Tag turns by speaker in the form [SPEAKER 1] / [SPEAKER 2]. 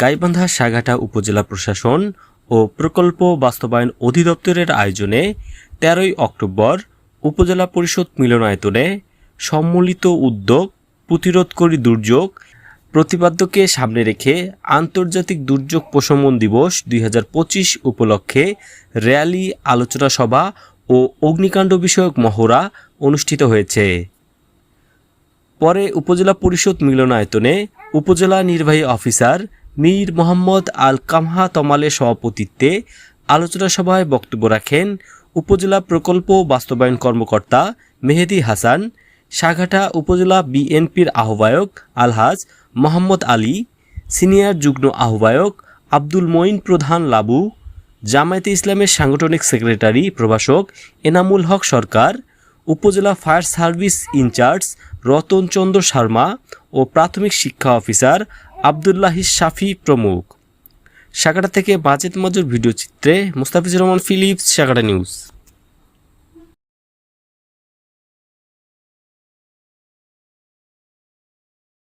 [SPEAKER 1] গাইবান্ধা সাঘাটা উপজেলা প্রশাসন ও প্রকল্প বাস্তবায়ন অধিদপ্তরের আয়োজনে তেরোই অক্টোবর উপজেলা পরিষদ মিলনায়তনে সম্মিলিত উদ্যোগ প্রতিরোধকারী দুর্যোগ প্রতিপাদ্যকে সামনে রেখে আন্তর্জাতিক দুর্যোগ প্রশমন দিবস দুই হাজার পঁচিশ উপলক্ষে র্যালি, আলোচনা সভা ও অগ্নিকাণ্ড বিষয়ক মহড়া অনুষ্ঠিত হয়েছে। পরে উপজেলা পরিষদ মিলনায়তনে উপজেলা নির্বাহী অফিসার মীর মোহাম্মদ আল কামহা তমালের সভাপতিত্বে আলোচনা সভায় বক্তব্য রাখেন উপজেলা প্রকল্প বাস্তবায়ন কর্মকর্তা মেহেদি হাসান, সাঘাটা উপজেলা বিএনপির আহ্বায়ক আলহাজ মোহাম্মদ আলী, সিনিয়র যুগ্ম আহ্বায়ক আব্দুল মঈন প্রধান লাবু, জামায়াতে ইসলামের সাংগঠনিক সেক্রেটারি প্রভাষক এনামুল হক সরকার উপজেলা fire service incharge Ratanchandra Sharma ও প্রাথমিক শিক্ষা অফিসার আবদুল্লাহি শাফি প্রমুখ। শাখাটা থেকে বাজেত মজুর ভিডিও চিত্রে মুস্তাফিজুর রহমান ফিলিপস শাখাটা নিউজ।